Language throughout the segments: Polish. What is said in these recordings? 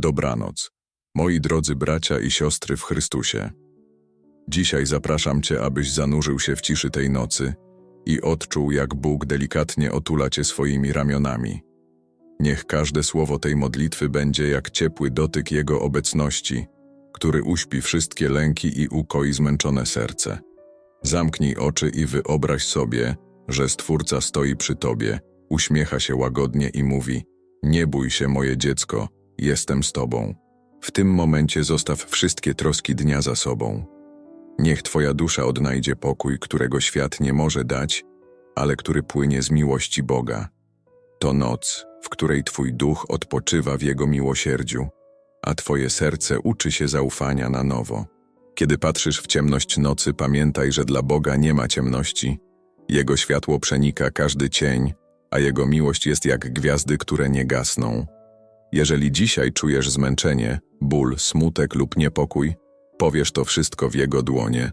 Dobranoc, moi drodzy bracia i siostry w Chrystusie. Dzisiaj zapraszam Cię, abyś zanurzył się w ciszy tej nocy i odczuł, jak Bóg delikatnie otula Cię swoimi ramionami. Niech każde słowo tej modlitwy będzie jak ciepły dotyk Jego obecności, który uśpi wszystkie lęki i ukoi zmęczone serce. Zamknij oczy i wyobraź sobie, że Stwórca stoi przy Tobie, uśmiecha się łagodnie i mówi: Nie bój się, moje dziecko, jestem z Tobą. W tym momencie zostaw wszystkie troski dnia za sobą. Niech Twoja dusza odnajdzie pokój, którego świat nie może dać, ale który płynie z miłości Boga. To noc, w której Twój duch odpoczywa w Jego miłosierdziu, a Twoje serce uczy się zaufania na nowo. Kiedy patrzysz w ciemność nocy, pamiętaj, że dla Boga nie ma ciemności. Jego światło przenika każdy cień, a Jego miłość jest jak gwiazdy, które nie gasną. Jeżeli dzisiaj czujesz zmęczenie, ból, smutek lub niepokój, powiesz to wszystko w Jego dłonie.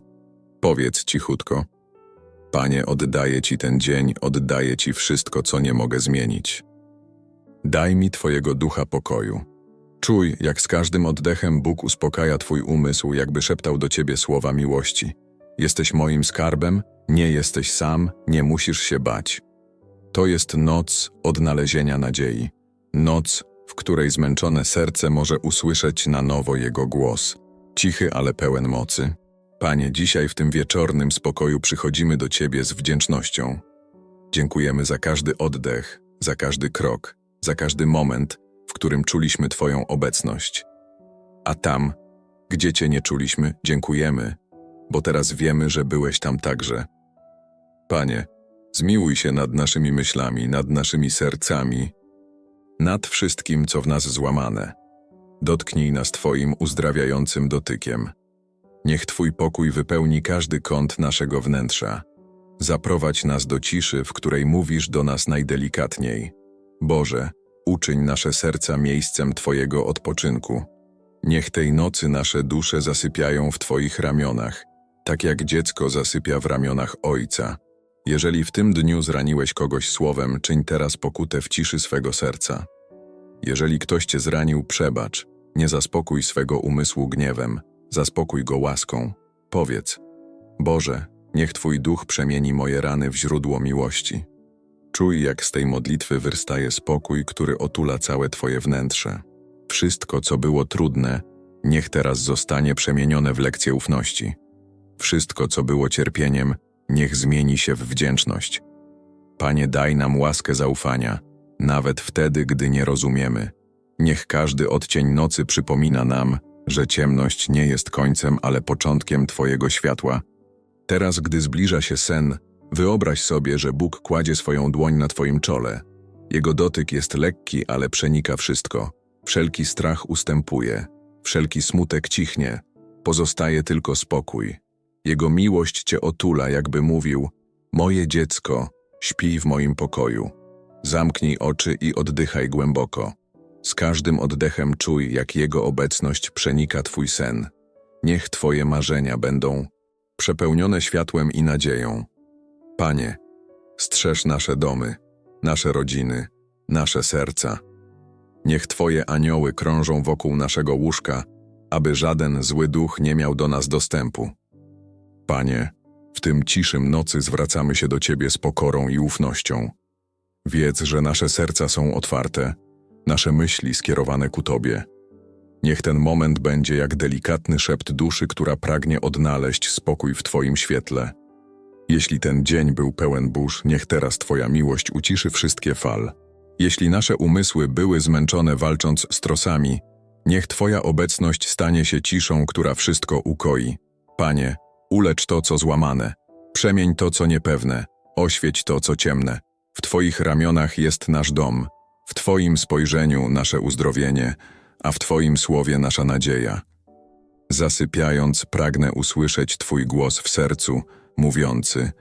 Powiedz cichutko. Panie, oddaję Ci ten dzień, oddaję Ci wszystko, co nie mogę zmienić. Daj mi Twojego ducha pokoju. Czuj, jak z każdym oddechem Bóg uspokaja Twój umysł, jakby szeptał do Ciebie słowa miłości. Jesteś moim skarbem, nie jesteś sam, nie musisz się bać. To jest noc odnalezienia nadziei. Noc, w której zmęczone serce może usłyszeć na nowo Jego głos. Cichy, ale pełen mocy. Panie, dzisiaj w tym wieczornym spokoju przychodzimy do Ciebie z wdzięcznością. Dziękujemy za każdy oddech, za każdy krok, za każdy moment, w którym czuliśmy Twoją obecność. A tam, gdzie Cię nie czuliśmy, dziękujemy, bo teraz wiemy, że byłeś tam także. Panie, zmiłuj się nad naszymi myślami, nad naszymi sercami, nad wszystkim, co w nas złamane. Dotknij nas Twoim uzdrawiającym dotykiem. Niech Twój pokój wypełni każdy kąt naszego wnętrza. Zaprowadź nas do ciszy, w której mówisz do nas najdelikatniej. Boże, uczyń nasze serca miejscem Twojego odpoczynku. Niech tej nocy nasze dusze zasypiają w Twoich ramionach, tak jak dziecko zasypia w ramionach Ojca. Jeżeli w tym dniu zraniłeś kogoś słowem, czyń teraz pokutę w ciszy swego serca. Jeżeli ktoś cię zranił, przebacz, nie zaspokój swego umysłu gniewem, zaspokój go łaską. Powiedz: Boże, niech Twój duch przemieni moje rany w źródło miłości. Czuj, jak z tej modlitwy wyrstaje spokój, który otula całe Twoje wnętrze. Wszystko, co było trudne, niech teraz zostanie przemienione w lekcję ufności. Wszystko, co było cierpieniem, niech zmieni się w wdzięczność. Panie, daj nam łaskę zaufania, nawet wtedy, gdy nie rozumiemy. Niech każdy odcień nocy przypomina nam, że ciemność nie jest końcem, ale początkiem Twojego światła. Teraz, gdy zbliża się sen, wyobraź sobie, że Bóg kładzie swoją dłoń na Twoim czole. Jego dotyk jest lekki, ale przenika wszystko. Wszelki strach ustępuje, wszelki smutek cichnie, pozostaje tylko spokój. Jego miłość Cię otula, jakby mówił: Moje dziecko, śpij w moim pokoju. Zamknij oczy i oddychaj głęboko. Z każdym oddechem czuj, jak Jego obecność przenika Twój sen. Niech Twoje marzenia będą przepełnione światłem i nadzieją. Panie, strzeż nasze domy, nasze rodziny, nasze serca. Niech Twoje anioły krążą wokół naszego łóżka, aby żaden zły duch nie miał do nas dostępu. Panie, w tym ciszym nocy zwracamy się do Ciebie z pokorą i ufnością. Wiedz, że nasze serca są otwarte, nasze myśli skierowane ku Tobie. Niech ten moment będzie jak delikatny szept duszy, która pragnie odnaleźć spokój w Twoim świetle. Jeśli ten dzień był pełen burz, niech teraz Twoja miłość uciszy wszystkie fal. Jeśli nasze umysły były zmęczone walcząc z trosami, niech Twoja obecność stanie się ciszą, która wszystko ukoi. Panie, ulecz to, co złamane, przemień to, co niepewne, oświeć to, co ciemne. W Twoich ramionach jest nasz dom, w Twoim spojrzeniu nasze uzdrowienie, a w Twoim słowie nasza nadzieja. Zasypiając, pragnę usłyszeć Twój głos w sercu, mówiący: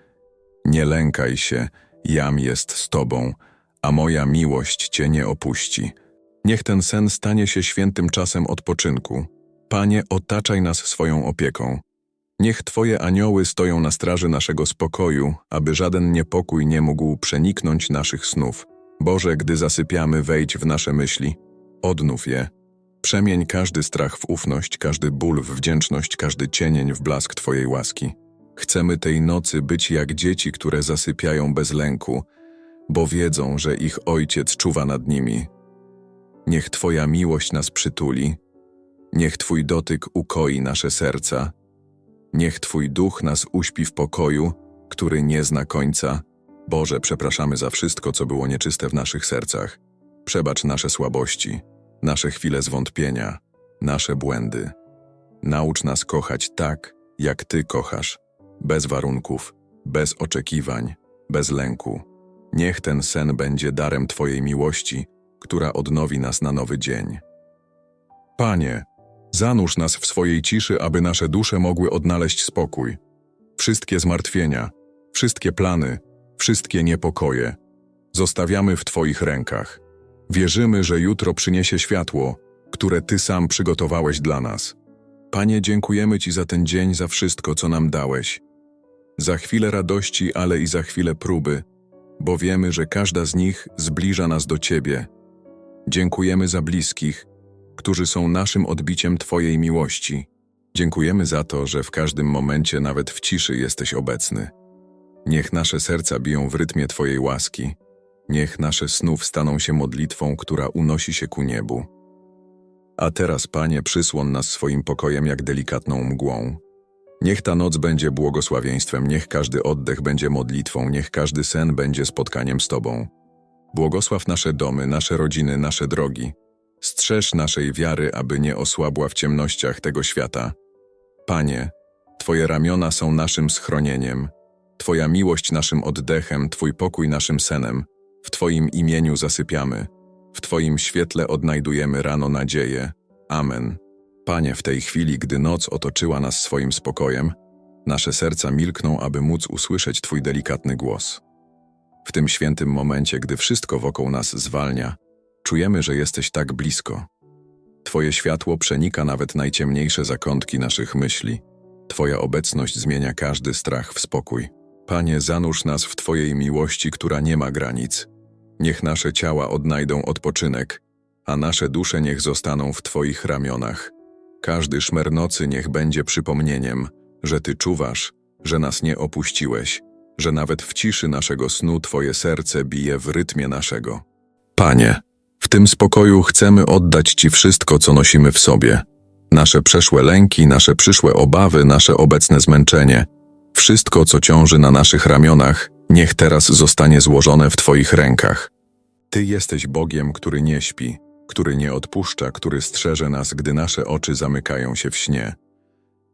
Nie lękaj się, jam jest z Tobą, a moja miłość Cię nie opuści. Niech ten sen stanie się świętym czasem odpoczynku. Panie, otaczaj nas swoją opieką. Niech Twoje anioły stoją na straży naszego spokoju, aby żaden niepokój nie mógł przeniknąć naszych snów. Boże, gdy zasypiamy, wejdź w nasze myśli, odnów je, Przemień każdy strach w ufność, każdy ból w wdzięczność, każdy cienień w blask Twojej łaski. Chcemy tej nocy być jak dzieci, które zasypiają bez lęku, bo wiedzą, że ich Ojciec czuwa nad nimi. Niech Twoja miłość nas przytuli, niech Twój dotyk ukoi nasze serca, niech Twój duch nas uśpi w pokoju, który nie zna końca. Boże, przepraszamy za wszystko, co było nieczyste w naszych sercach. Przebacz nasze słabości, nasze chwile zwątpienia, nasze błędy. Naucz nas kochać tak, jak Ty kochasz, bez warunków, bez oczekiwań, bez lęku. Niech ten sen będzie darem Twojej miłości, która odnowi nas na nowy dzień. Panie, zanurz nas w swojej ciszy, aby nasze dusze mogły odnaleźć spokój. Wszystkie zmartwienia, wszystkie plany, wszystkie niepokoje zostawiamy w Twoich rękach. Wierzymy, że jutro przyniesie światło, które Ty sam przygotowałeś dla nas. Panie, dziękujemy Ci za ten dzień, za wszystko, co nam dałeś. Za chwilę radości, ale i za chwilę próby, bo wiemy, że każda z nich zbliża nas do Ciebie. Dziękujemy za bliskich, którzy są naszym odbiciem Twojej miłości. Dziękujemy za to, że w każdym momencie, nawet w ciszy, jesteś obecny. Niech nasze serca biją w rytmie Twojej łaski. Niech nasze snów staną się modlitwą, która unosi się ku niebu. A teraz, Panie, przysłon nas swoim pokojem jak delikatną mgłą. Niech ta noc będzie błogosławieństwem, niech każdy oddech będzie modlitwą, niech każdy sen będzie spotkaniem z Tobą. Błogosław nasze domy, nasze rodziny, nasze drogi. Strzeż naszej wiary, aby nie osłabła w ciemnościach tego świata. Panie, Twoje ramiona są naszym schronieniem, Twoja miłość naszym oddechem, Twój pokój naszym senem. W Twoim imieniu zasypiamy, w Twoim świetle odnajdujemy rano nadzieję. Amen. Panie, w tej chwili, gdy noc otoczyła nas swoim spokojem, nasze serca milkną, aby móc usłyszeć Twój delikatny głos. W tym świętym momencie, gdy wszystko wokół nas zwalnia, czujemy, że jesteś tak blisko. Twoje światło przenika nawet najciemniejsze zakątki naszych myśli. Twoja obecność zmienia każdy strach w spokój. Panie, zanurz nas w Twojej miłości, która nie ma granic. Niech nasze ciała odnajdą odpoczynek, a nasze dusze niech zostaną w Twoich ramionach. Każdy szmer nocy niech będzie przypomnieniem, że Ty czuwasz, że nas nie opuściłeś, że nawet w ciszy naszego snu Twoje serce bije w rytmie naszego. Panie, w tym spokoju chcemy oddać Ci wszystko, co nosimy w sobie. Nasze przeszłe lęki, nasze przyszłe obawy, nasze obecne zmęczenie. Wszystko, co ciąży na naszych ramionach, niech teraz zostanie złożone w Twoich rękach. Ty jesteś Bogiem, który nie śpi, który nie odpuszcza, który strzeże nas, gdy nasze oczy zamykają się w śnie.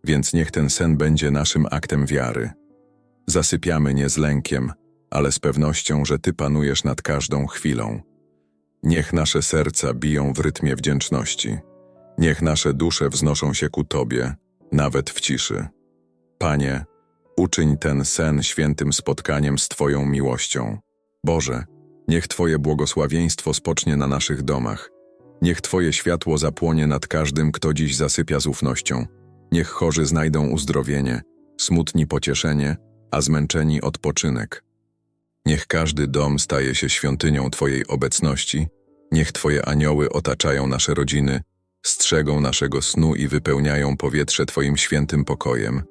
Więc niech ten sen będzie naszym aktem wiary. Zasypiamy nie z lękiem, ale z pewnością, że Ty panujesz nad każdą chwilą. Niech nasze serca biją w rytmie wdzięczności. Niech nasze dusze wznoszą się ku Tobie, nawet w ciszy. Panie, uczyń ten sen świętym spotkaniem z Twoją miłością. Boże, niech Twoje błogosławieństwo spocznie na naszych domach. Niech Twoje światło zapłonie nad każdym, kto dziś zasypia z ufnością. Niech chorzy znajdą uzdrowienie, smutni pocieszenie, a zmęczeni odpoczynek. Niech każdy dom staje się świątynią Twojej obecności, niech Twoje anioły otaczają nasze rodziny, strzegą naszego snu i wypełniają powietrze Twoim świętym pokojem.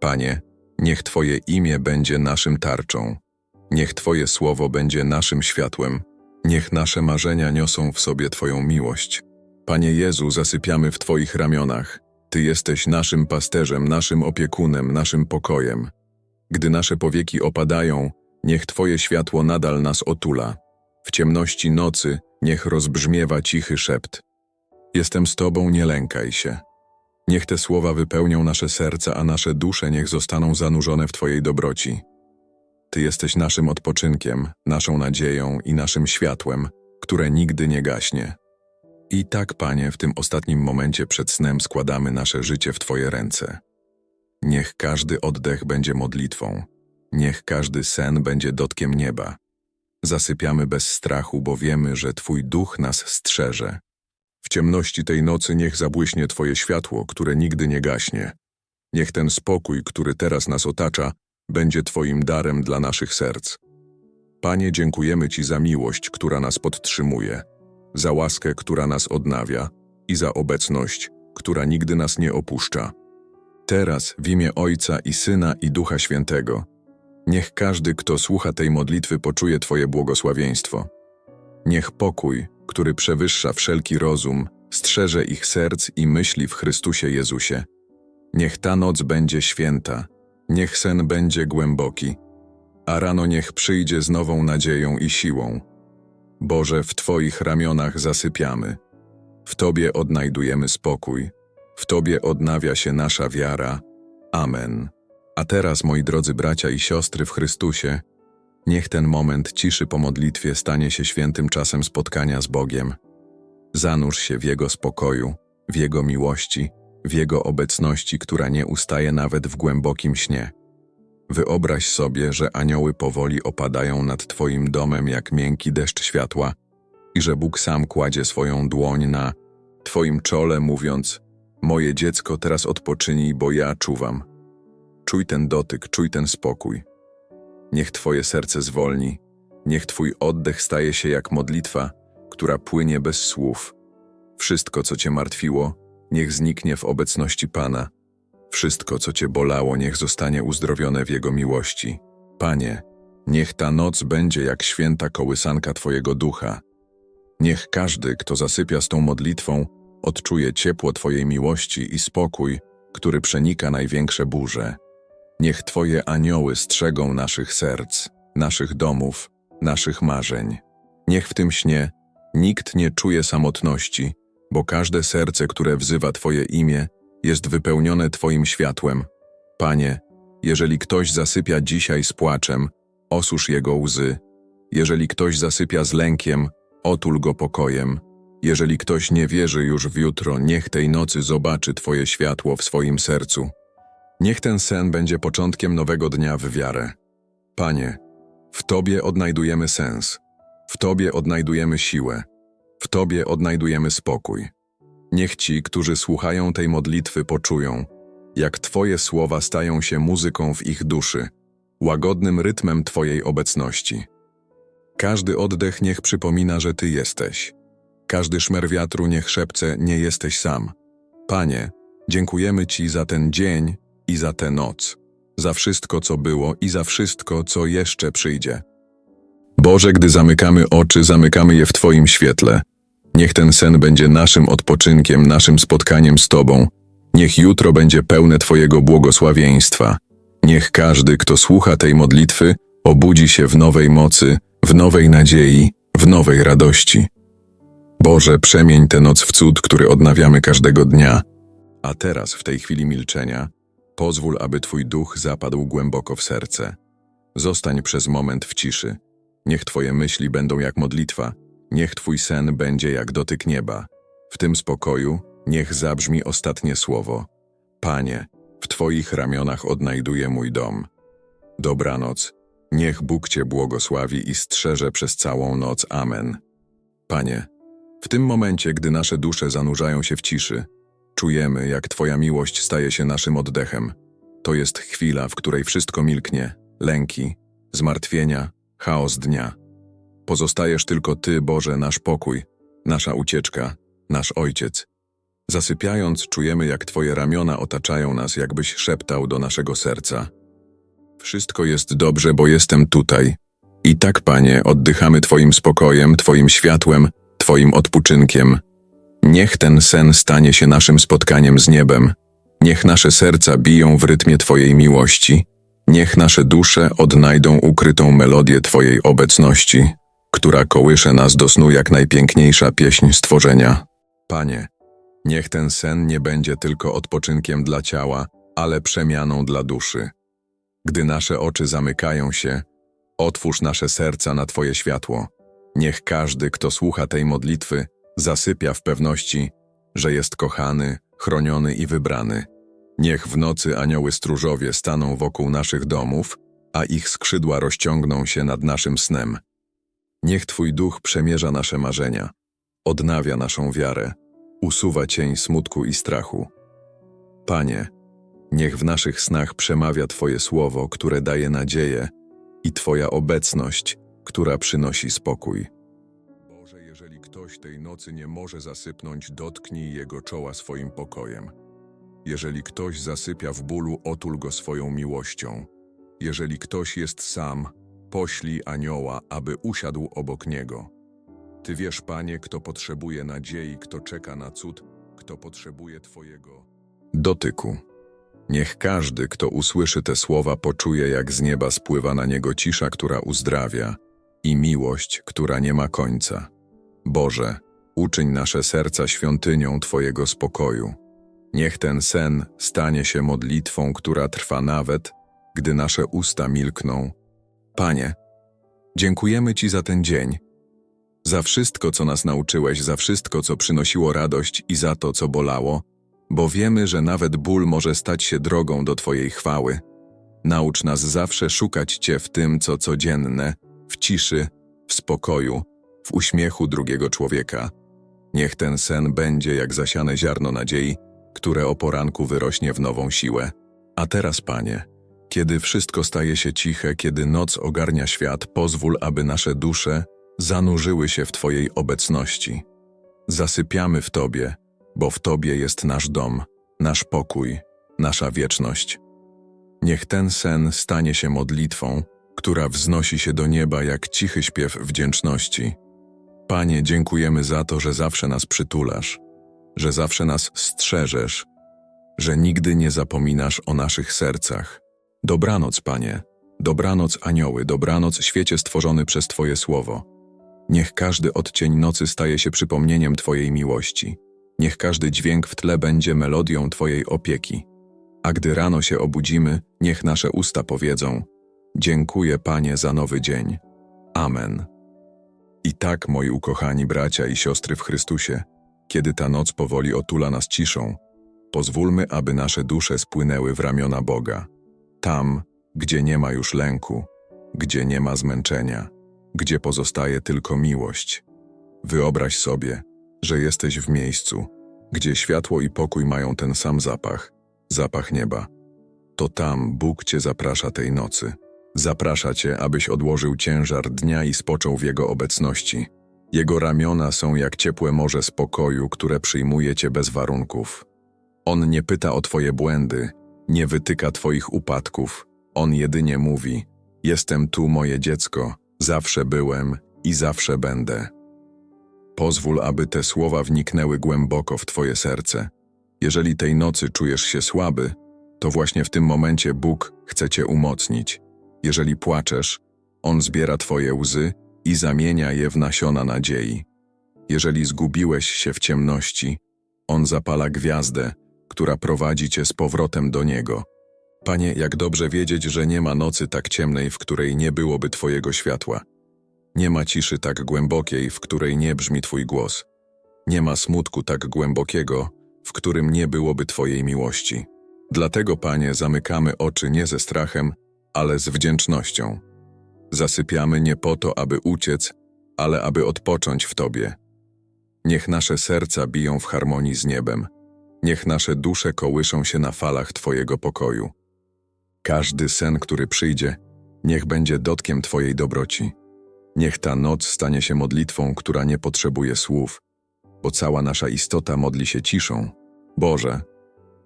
Panie, niech Twoje imię będzie naszym tarczą, niech Twoje słowo będzie naszym światłem, niech nasze marzenia niosą w sobie Twoją miłość. Panie Jezu, zasypiamy w Twoich ramionach. Ty jesteś naszym pasterzem, naszym opiekunem, naszym pokojem. Gdy nasze powieki opadają, niech Twoje światło nadal nas otula. W ciemności nocy niech rozbrzmiewa cichy szept. Jestem z Tobą, nie lękaj się. Niech te słowa wypełnią nasze serca, a nasze dusze niech zostaną zanurzone w Twojej dobroci. Ty jesteś naszym odpoczynkiem, naszą nadzieją i naszym światłem, które nigdy nie gaśnie. I tak, Panie, w tym ostatnim momencie przed snem składamy nasze życie w Twoje ręce. Niech każdy oddech będzie modlitwą, niech każdy sen będzie dotkiem nieba. Zasypiamy bez strachu, bo wiemy, że Twój duch nas strzeże. W ciemności tej nocy niech zabłyśnie Twoje światło, które nigdy nie gaśnie. Niech ten spokój, który teraz nas otacza, będzie Twoim darem dla naszych serc. Panie, dziękujemy Ci za miłość, która nas podtrzymuje, za łaskę, która nas odnawia, i za obecność, która nigdy nas nie opuszcza. Teraz w imię Ojca i Syna i Ducha Świętego. Niech każdy, kto słucha tej modlitwy, poczuje Twoje błogosławieństwo. Niech pokój, który przewyższa wszelki rozum, strzeże ich serc i myśli w Chrystusie Jezusie. Niech ta noc będzie święta, niech sen będzie głęboki, a rano niech przyjdzie z nową nadzieją i siłą. Boże, w Twoich ramionach zasypiamy. W Tobie odnajdujemy spokój, w Tobie odnawia się nasza wiara. Amen. A teraz, moi drodzy bracia i siostry w Chrystusie, niech ten moment ciszy po modlitwie stanie się świętym czasem spotkania z Bogiem. Zanurz się w Jego spokoju, w Jego miłości, w Jego obecności, która nie ustaje nawet w głębokim śnie. Wyobraź sobie, że anioły powoli opadają nad Twoim domem jak miękki deszcz światła i że Bóg sam kładzie swoją dłoń na Twoim czole, mówiąc: Moje dziecko, teraz odpocznij, bo ja czuwam. Czuj ten dotyk, czuj ten spokój. Niech Twoje serce zwolni, niech Twój oddech staje się jak modlitwa, która płynie bez słów. Wszystko, co Cię martwiło, niech zniknie w obecności Pana. Wszystko, co Cię bolało, niech zostanie uzdrowione w Jego miłości. Panie, niech ta noc będzie jak święta kołysanka Twojego ducha. Niech każdy, kto zasypia z tą modlitwą, odczuje ciepło Twojej miłości i spokój, który przenika największe burze. Niech Twoje anioły strzegą naszych serc, naszych domów, naszych marzeń. Niech w tym śnie nikt nie czuje samotności, bo każde serce, które wzywa Twoje imię, jest wypełnione Twoim światłem. Panie, jeżeli ktoś zasypia dzisiaj z płaczem, osusz jego łzy. Jeżeli ktoś zasypia z lękiem, otul go pokojem. Jeżeli ktoś nie wierzy już w jutro, niech tej nocy zobaczy Twoje światło w swoim sercu. Niech ten sen będzie początkiem nowego dnia w wiarę. Panie, w Tobie odnajdujemy sens, w Tobie odnajdujemy siłę, w Tobie odnajdujemy spokój. Niech ci, którzy słuchają tej modlitwy, poczują, jak Twoje słowa stają się muzyką w ich duszy, łagodnym rytmem Twojej obecności. Każdy oddech niech przypomina, że Ty jesteś. Każdy szmer wiatru niech szepce, nie jesteś sam. Panie, dziękujemy Ci za ten dzień i za tę noc, za wszystko, co było i za wszystko, co jeszcze przyjdzie. Boże, gdy zamykamy oczy, zamykamy je w Twoim świetle. Niech ten sen będzie naszym odpoczynkiem, naszym spotkaniem z Tobą. Niech jutro będzie pełne Twojego błogosławieństwa. Niech każdy, kto słucha tej modlitwy, obudzi się w nowej mocy, w nowej nadziei, w nowej radości. Boże, przemień tę noc w cud, który odnawiamy każdego dnia. A teraz, w tej chwili milczenia, pozwól, aby Twój duch zapadł głęboko w serce. Zostań przez moment w ciszy. Niech Twoje myśli będą jak modlitwa, niech Twój sen będzie jak dotyk nieba. W tym spokoju niech zabrzmi ostatnie słowo. Panie, w Twoich ramionach odnajduję mój dom. Dobranoc. Niech Bóg Cię błogosławi i strzeże przez całą noc. Amen. Panie, w tym momencie, gdy nasze dusze zanurzają się w ciszy, czujemy, jak Twoja miłość staje się naszym oddechem. To jest chwila, w której wszystko milknie, lęki, zmartwienia, chaos dnia. Pozostajesz tylko Ty, Boże, nasz pokój, nasza ucieczka, nasz Ojciec. Zasypiając, czujemy, jak Twoje ramiona otaczają nas, jakbyś szeptał do naszego serca. Wszystko jest dobrze, bo jestem tutaj. I tak, Panie, oddychamy Twoim spokojem, Twoim światłem, Twoim odpoczynkiem. Niech ten sen stanie się naszym spotkaniem z niebem. Niech nasze serca biją w rytmie Twojej miłości. Niech nasze dusze odnajdą ukrytą melodię Twojej obecności, która kołysze nas do snu jak najpiękniejsza pieśń stworzenia. Panie, niech ten sen nie będzie tylko odpoczynkiem dla ciała, ale przemianą dla duszy. Gdy nasze oczy zamykają się, otwórz nasze serca na Twoje światło. Niech każdy, kto słucha tej modlitwy, zasypia w pewności, że jest kochany, chroniony i wybrany. Niech w nocy anioły stróżowie staną wokół naszych domów, a ich skrzydła rozciągną się nad naszym snem. Niech Twój duch przemierza nasze marzenia, odnawia naszą wiarę, usuwa cień smutku i strachu. Panie, niech w naszych snach przemawia Twoje słowo, które daje nadzieję, i Twoja obecność, która przynosi spokój. Ktoś tej nocy nie może zasypnąć, dotknij jego czoła swoim pokojem. Jeżeli ktoś zasypia w bólu, otul go swoją miłością. Jeżeli ktoś jest sam, poślij anioła, aby usiadł obok niego. Ty wiesz, Panie, kto potrzebuje nadziei, kto czeka na cud, kto potrzebuje Twojego dotyku. Niech każdy, kto usłyszy te słowa, poczuje, jak z nieba spływa na niego cisza, która uzdrawia i miłość, która nie ma końca. Boże, uczyń nasze serca świątynią Twojego spokoju. Niech ten sen stanie się modlitwą, która trwa nawet, gdy nasze usta milkną. Panie, dziękujemy Ci za ten dzień, za wszystko, co nas nauczyłeś, za wszystko, co przynosiło radość i za to, co bolało, bo wiemy, że nawet ból może stać się drogą do Twojej chwały. Naucz nas zawsze szukać Cię w tym, co codzienne, w ciszy, w spokoju, w uśmiechu drugiego człowieka. Niech ten sen będzie jak zasiane ziarno nadziei, które o poranku wyrośnie w nową siłę. A teraz, Panie, kiedy wszystko staje się ciche, kiedy noc ogarnia świat, pozwól, aby nasze dusze zanurzyły się w Twojej obecności. Zasypiamy w Tobie, bo w Tobie jest nasz dom, nasz pokój, nasza wieczność. Niech ten sen stanie się modlitwą, która wznosi się do nieba jak cichy śpiew wdzięczności. Panie, dziękujemy za to, że zawsze nas przytulasz, że zawsze nas strzeżesz, że nigdy nie zapominasz o naszych sercach. Dobranoc, Panie, dobranoc anioły, dobranoc świecie stworzony przez Twoje słowo. Niech każdy odcień nocy staje się przypomnieniem Twojej miłości. Niech każdy dźwięk w tle będzie melodią Twojej opieki. A gdy rano się obudzimy, niech nasze usta powiedzą: Dziękuję, Panie, za nowy dzień. Amen. I tak, moi ukochani bracia i siostry w Chrystusie, kiedy ta noc powoli otula nas ciszą, pozwólmy, aby nasze dusze spłynęły w ramiona Boga. Tam, gdzie nie ma już lęku, gdzie nie ma zmęczenia, gdzie pozostaje tylko miłość. Wyobraź sobie, że jesteś w miejscu, gdzie światło i pokój mają ten sam zapach, zapach nieba. To tam Bóg Cię zaprasza tej nocy. Zaprasza Cię, abyś odłożył ciężar dnia i spoczął w Jego obecności. Jego ramiona są jak ciepłe morze spokoju, które przyjmuje Cię bez warunków. On nie pyta o Twoje błędy, nie wytyka Twoich upadków. On jedynie mówi: Jestem tu, moje dziecko, zawsze byłem i zawsze będę. Pozwól, aby te słowa wniknęły głęboko w Twoje serce. Jeżeli tej nocy czujesz się słaby, to właśnie w tym momencie Bóg chce Cię umocnić. Jeżeli płaczesz, On zbiera Twoje łzy i zamienia je w nasiona nadziei. Jeżeli zgubiłeś się w ciemności, On zapala gwiazdę, która prowadzi Cię z powrotem do Niego. Panie, jak dobrze wiedzieć, że nie ma nocy tak ciemnej, w której nie byłoby Twojego światła. Nie ma ciszy tak głębokiej, w której nie brzmi Twój głos. Nie ma smutku tak głębokiego, w którym nie byłoby Twojej miłości. Dlatego, Panie, zamykamy oczy nie ze strachem, ale z wdzięcznością. Zasypiamy nie po to, aby uciec, ale aby odpocząć w Tobie. Niech nasze serca biją w harmonii z niebem. Niech nasze dusze kołyszą się na falach Twojego pokoju. Każdy sen, który przyjdzie, niech będzie dotkiem Twojej dobroci. Niech ta noc stanie się modlitwą, która nie potrzebuje słów, bo cała nasza istota modli się ciszą. Boże,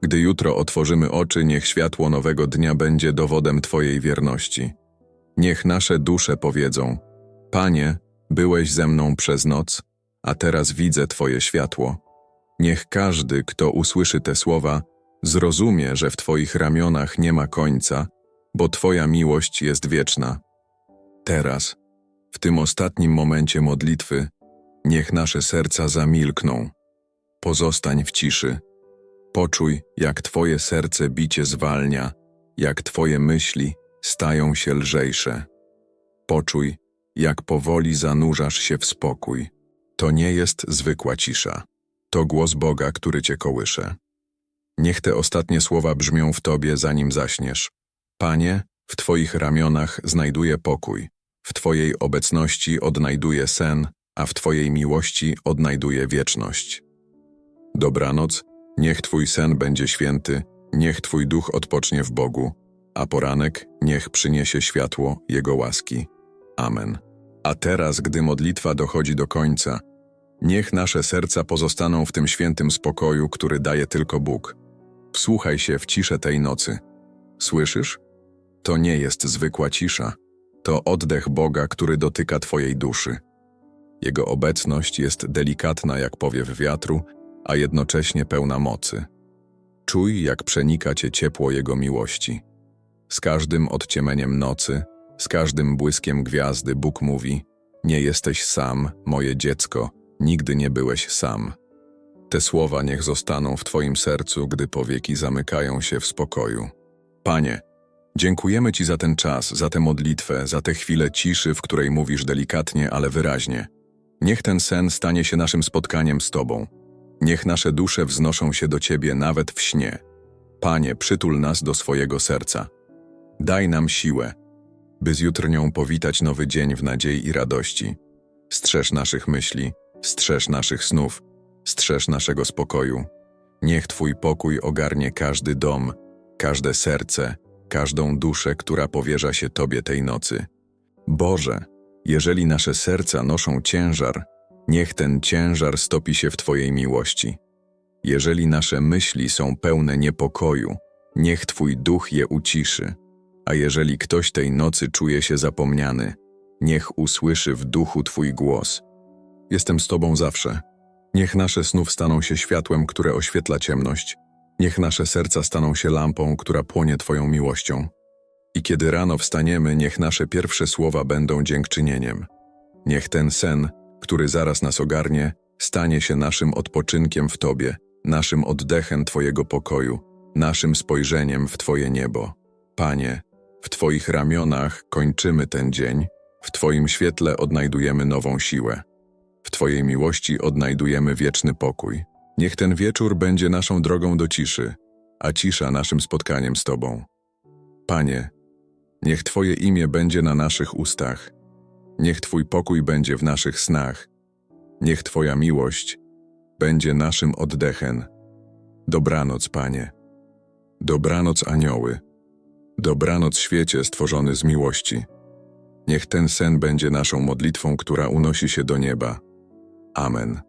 gdy jutro otworzymy oczy, niech światło nowego dnia będzie dowodem Twojej wierności. Niech nasze dusze powiedzą: Panie, byłeś ze mną przez noc, a teraz widzę Twoje światło. Niech każdy, kto usłyszy te słowa, zrozumie, że w Twoich ramionach nie ma końca, bo Twoja miłość jest wieczna. Teraz, w tym ostatnim momencie modlitwy, niech nasze serca zamilkną. Pozostań w ciszy. Poczuj, jak Twoje serce bicie zwalnia, jak Twoje myśli stają się lżejsze. Poczuj, jak powoli zanurzasz się w spokój. To nie jest zwykła cisza. To głos Boga, który Cię kołysze. Niech te ostatnie słowa brzmią w Tobie, zanim zaśniesz. Panie, w Twoich ramionach znajduję pokój. W Twojej obecności odnajduję sen, a w Twojej miłości odnajduję wieczność. Dobranoc, niech Twój sen będzie święty, niech Twój duch odpocznie w Bogu, a poranek niech przyniesie światło Jego łaski. Amen. A teraz, gdy modlitwa dochodzi do końca, Niech nasze serca pozostaną w tym świętym spokoju, który daje tylko Bóg. Wsłuchaj się w ciszę tej nocy. Słyszysz? To nie jest zwykła cisza. To oddech Boga, który dotyka Twojej duszy. Jego obecność jest delikatna jak powiew wiatru, a jednocześnie pełna mocy. Czuj, jak przenika Cię ciepło Jego miłości. Z każdym odciemieniem nocy, z każdym błyskiem gwiazdy Bóg mówi: Nie jesteś sam, moje dziecko, nigdy nie byłeś sam. Te słowa niech zostaną w Twoim sercu, gdy powieki zamykają się w spokoju. Panie, dziękujemy Ci za ten czas, za tę modlitwę, za tę chwilę ciszy, w której mówisz delikatnie, ale wyraźnie. Niech ten sen stanie się naszym spotkaniem z Tobą. Niech nasze dusze wznoszą się do Ciebie nawet w śnie. Panie, przytul nas do swojego serca. Daj nam siłę, by z jutrnią powitać nowy dzień w nadziei i radości. Strzeż naszych myśli, strzeż naszych snów, strzeż naszego spokoju. Niech Twój pokój ogarnie każdy dom, każde serce, każdą duszę, która powierza się Tobie tej nocy. Boże, jeżeli nasze serca noszą ciężar, niech ten ciężar stopi się w Twojej miłości. Jeżeli nasze myśli są pełne niepokoju, niech Twój duch je uciszy. A jeżeli ktoś tej nocy czuje się zapomniany, niech usłyszy w duchu Twój głos. Jestem z Tobą zawsze. Niech nasze snów staną się światłem, które oświetla ciemność. Niech nasze serca staną się lampą, która płonie Twoją miłością. I kiedy rano wstaniemy, niech nasze pierwsze słowa będą dziękczynieniem. Niech ten sen, który zaraz nas ogarnie, stanie się naszym odpoczynkiem w Tobie, naszym oddechem Twojego pokoju, naszym spojrzeniem w Twoje niebo. Panie, w Twoich ramionach kończymy ten dzień, w Twoim świetle odnajdujemy nową siłę. W Twojej miłości odnajdujemy wieczny pokój. Niech ten wieczór będzie naszą drogą do ciszy, a cisza naszym spotkaniem z Tobą. Panie, niech Twoje imię będzie na naszych ustach, niech Twój pokój będzie w naszych snach, niech Twoja miłość będzie naszym oddechem. Dobranoc, Panie. Dobranoc, anioły. Dobranoc, świecie stworzony z miłości. Niech ten sen będzie naszą modlitwą, która unosi się do nieba. Amen.